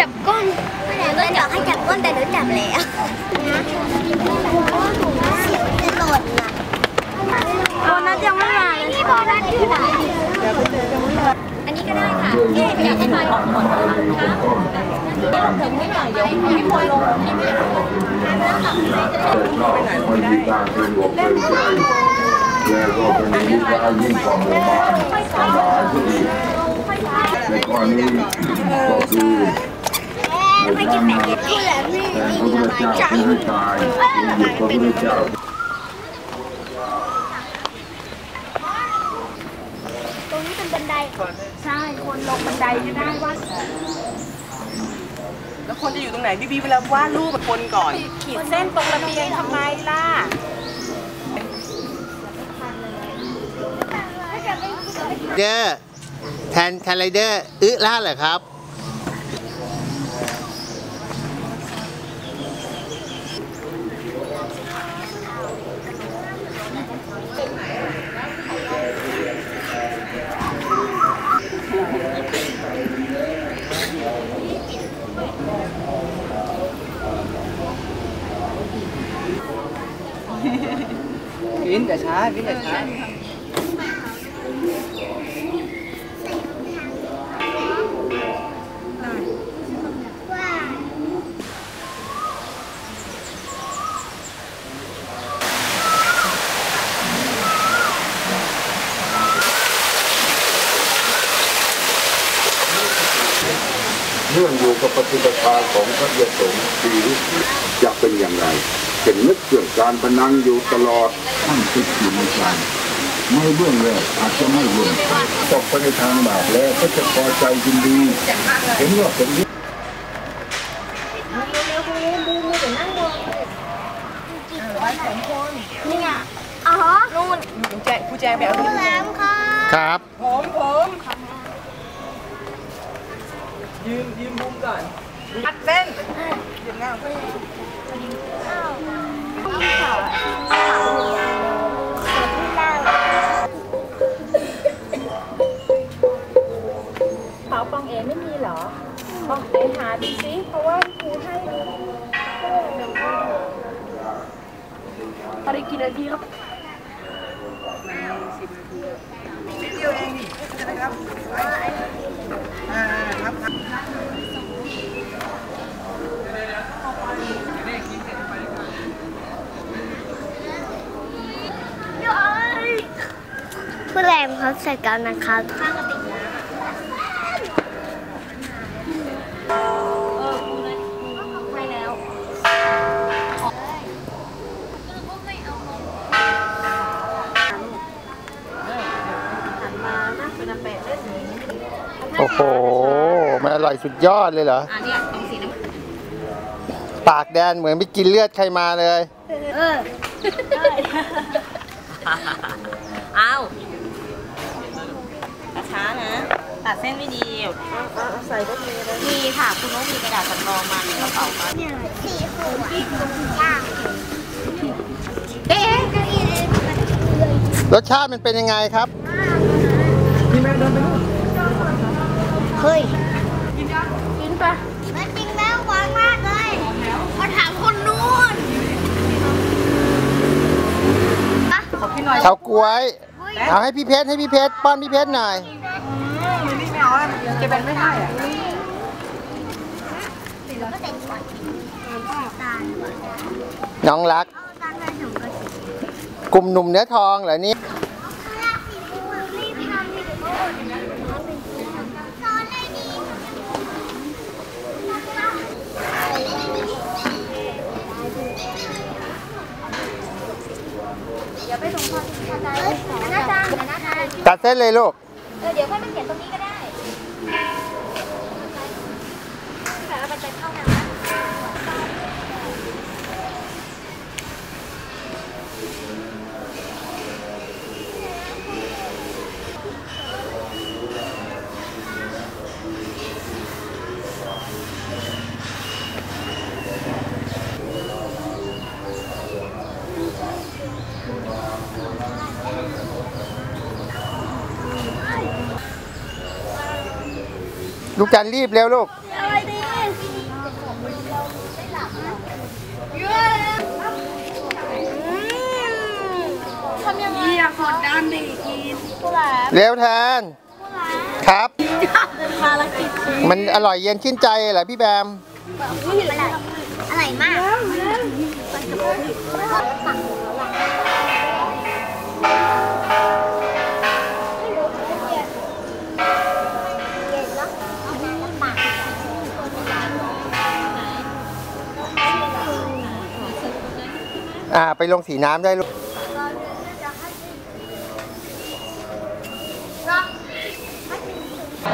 จับก้นหนูก็จับให้จับก้นแต่หนูจับแล้วนะเสียงจะหล่นน่ะโบนัสยังไม่มาเลยนี่โบนัสอยู่ไหนอันนี้ก็ได้ค่ะเอ๊ะอยากให้มาออกหมดนะคะถึงไม่หน่อยเดี๋ยวพี่พลอยลงพี่ไม่ลงไปไหนไม่ได้การสะดวกเป็นใจและก็เป็นวิชายิ่งกว่าโรงพยาบาลทั้งหลายที่ ดีในข้อนี้ก็คือในทางนั้นแต่พระพุทธเจ้าที่ให้ตายอยู่พระพุทธเจ้าตรงนี้เป็นบันไดใช่คนลงบันไดก็ได้ว่าแล้วคนจะอยู่ตรงไหนพี่บีเวลาวาดรูปแบบคนก่อน ขีดเส้นตรงระเบียงทำไมล่ะเดอร์ แทนแทนไรเดอร์อึล่าเหรอครับวินแต่ช้า ของพระยสงฆ์ชีวิตจะเป็นอย่างไรเป็นนึกเรื่องการพนันอยู่ตลอดท่านคิดอยู่ในใจไม่เบื้องแรกอาจจะไม่เบื้องตกไปในทางบาปแล้วก็จะพอใจยินดี เห็นว่าเป็นนี่ไงอ๋อนู่นกุญแจกุญแจแบบนี้แหลมค่ะ ครับ ผมผมยืนยืนมุมก่อน มัดเส้นยืนหน้าเป๋าปองเอไม่มีเหรอปองเอหาดูสิเพราะว่าครูให้พอได้กี่นาทีครับเดียวเองนี่ใช่ไหมครับอ่าครับ ผู้แรงเขาใส่กันนะครับโอ้โห มันอร่อยสุดยอดเลยเหรออันนี้ตรงสีน้ปากแดนเหมือนไปกินเลือดใครมาเลย เออำอ้าว ช้านะ ตัดเส้นไม่ดีใส่ก็มีเลยมีค่ะคุณน้องมีกระดาษสำรองมาในกระเป๋ามาสี่ขวดย่างเอ๊ะเก้าอี้เลยรสชาติมันเป็นยังไงครับเฮ้ยกินปะมันจริงแล้วหวานมากเลยมาถามคนนู้นปะขอพี่หน่อยเฉาก๊วย เอาให้พี่เพชรให้พี่เพชรป้อนพี่เพชรหน่อยนี่ไม่เอาแล้วเจะเป็นไม่ได้อะก็เต็มก่อนตาลน้องรักเอาตาลมาถุงกระสีกลุ่มหนุ่มเนื้อทองเหรอเนี่ย รีบทำดิโอ้สอนเลยดีเดี๋ยวไปส่งพ่อที่อาจารย์อาจารย์อาจารย์ ตัดเส้นเลยลูก เออเดี๋ยวค่อยมาเขียนตรงนี้ก็ได้ ลูกจันรีบเร็วลูกอรียัเร็วแทนครับมันอร่อยเย็นชื่นใจเหรอพี่แบม อรอยอร่อยมาก ลงสีน้ำได้ลูก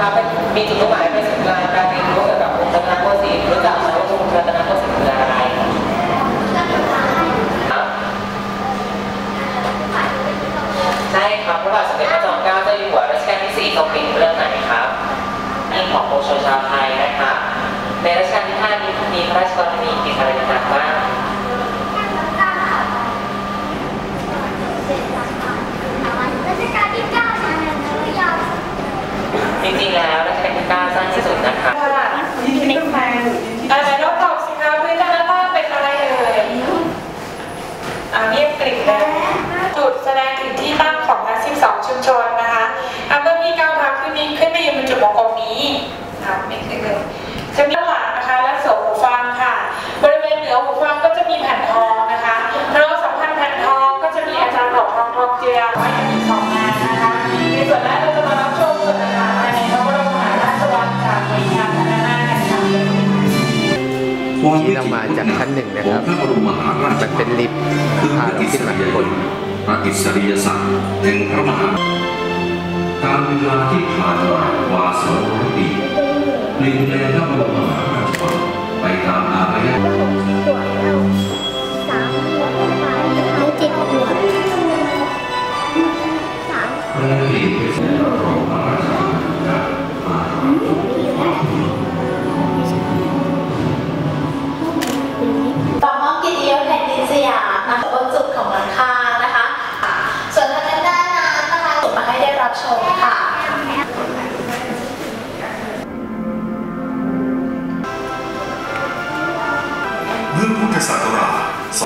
ครับมีจุดมุ่งหมายเป็นศูนย์กลางการเรียนรู้เกี่ยวกับองค์รัตนโกสินทร์รู้จักไหมว่าองค์รัตนโกสินทร์คืออะไรใช่ครับพระบาทสมเด็จพระจอมเกล้าเจ้าอยู่หัวรัชกาลที่สี่ทรงเป็นเรื่องไหนครับนี่ของปวงชนชาวไทยนะครับในรัชกาลที่ห้านี้มีพระราชกรณี นี่เรามาจากชั้นหนึ่งนะครับของพระบรมมหาราชมันเป็นลิฟต์คือพาพระเราอิสขึ้นมาริยข้างบยนศพระอิสริยศักดิ์แห่งพระมหาการเวลาที่ผ่านมากว่า200ปีหนึ่งในพระบรมมหาราชวังไปตามอารยธ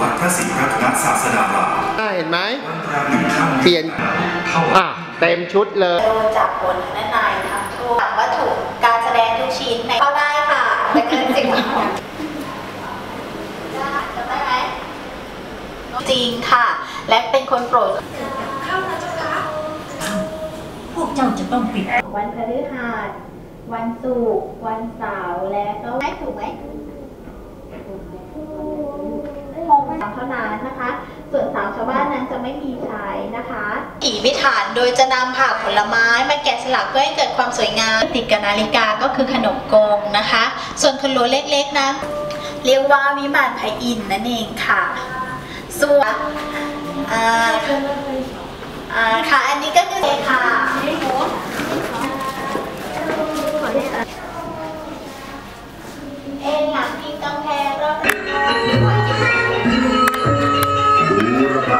ราช24รัตนศาสดาราอ่าเห็นไหมวันรามหนึ่งค่ำเปลี่ยนเข้าอะเต็มชุดเลยโดนจับบนด้านในทำโทษถามวัตถุการแสดงทุกชิ้นในเข้าได้ค่ะแต่เกินสิบวันจำได้ไหมจริงค่ะ และเป็นคนโปรดพวกเจ้าจะต้องปิด วันพฤหัสวันศุกร์วันเสาร์และก็ได้ถูกไหม คงไม่เท่านั้นนะคะ ส่วนสาวชาวบ้านนั้นจะไม่มีใช้นะคะผีวิถานโดยจะนำผักผลไม้มาแกะสลักเพื่อให้เกิดความสวยงามติดกับนาฬิกาก็คือขนมกงนะคะ ส่วนขนมเล็กๆนั้นเรียกว่าวิมานไพอินทร์นั่นเองค่ะ ส่วนอ่าอ่าค่ะ อันนี้ก็คือค่ะเอ็นหลังพิงกำแพงรอบ ย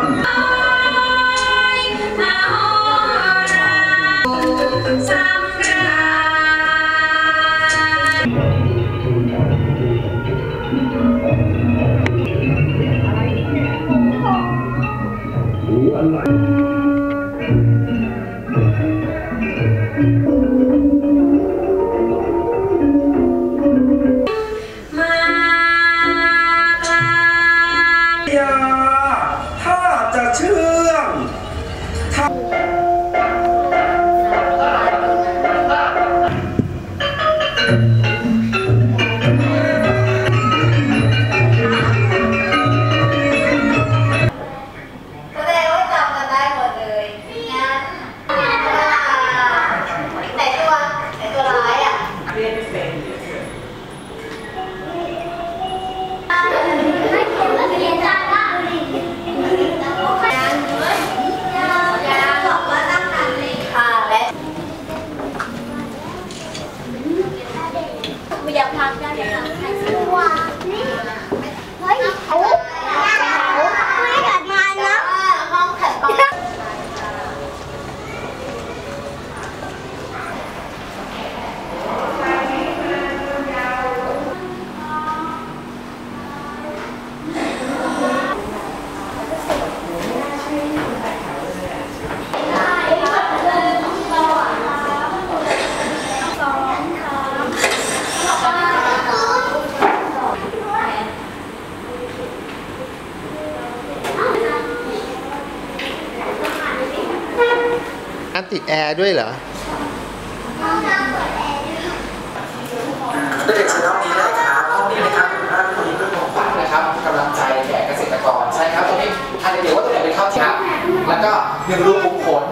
แส อันติดแอร์ด้วยเหรอน้ำเด้วยเด็กชายห้องนี้นะครับห้องนี้นะครับคุณแม่คุณเพื่อนของขวัญนะครับกำลังใจแก่เกษตรกรใช่ครับตรงนี้อันเดี๋ยวว่าตัวไหนเป็นข้าวที่ครับแล้วก็หนึ่งรูปขน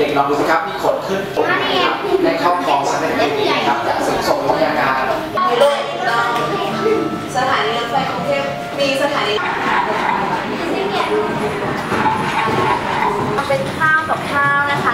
เด็กๆลองดูสิครับมีขนขึ้นตรงนี้ครับในครอบครองสำเร็นดีครับจากสืงส่งวิทยาการมีโลกเราสถานีรถไฟกรุงเทพมีสถานีเป็นข้าวกับข้าวนะคะ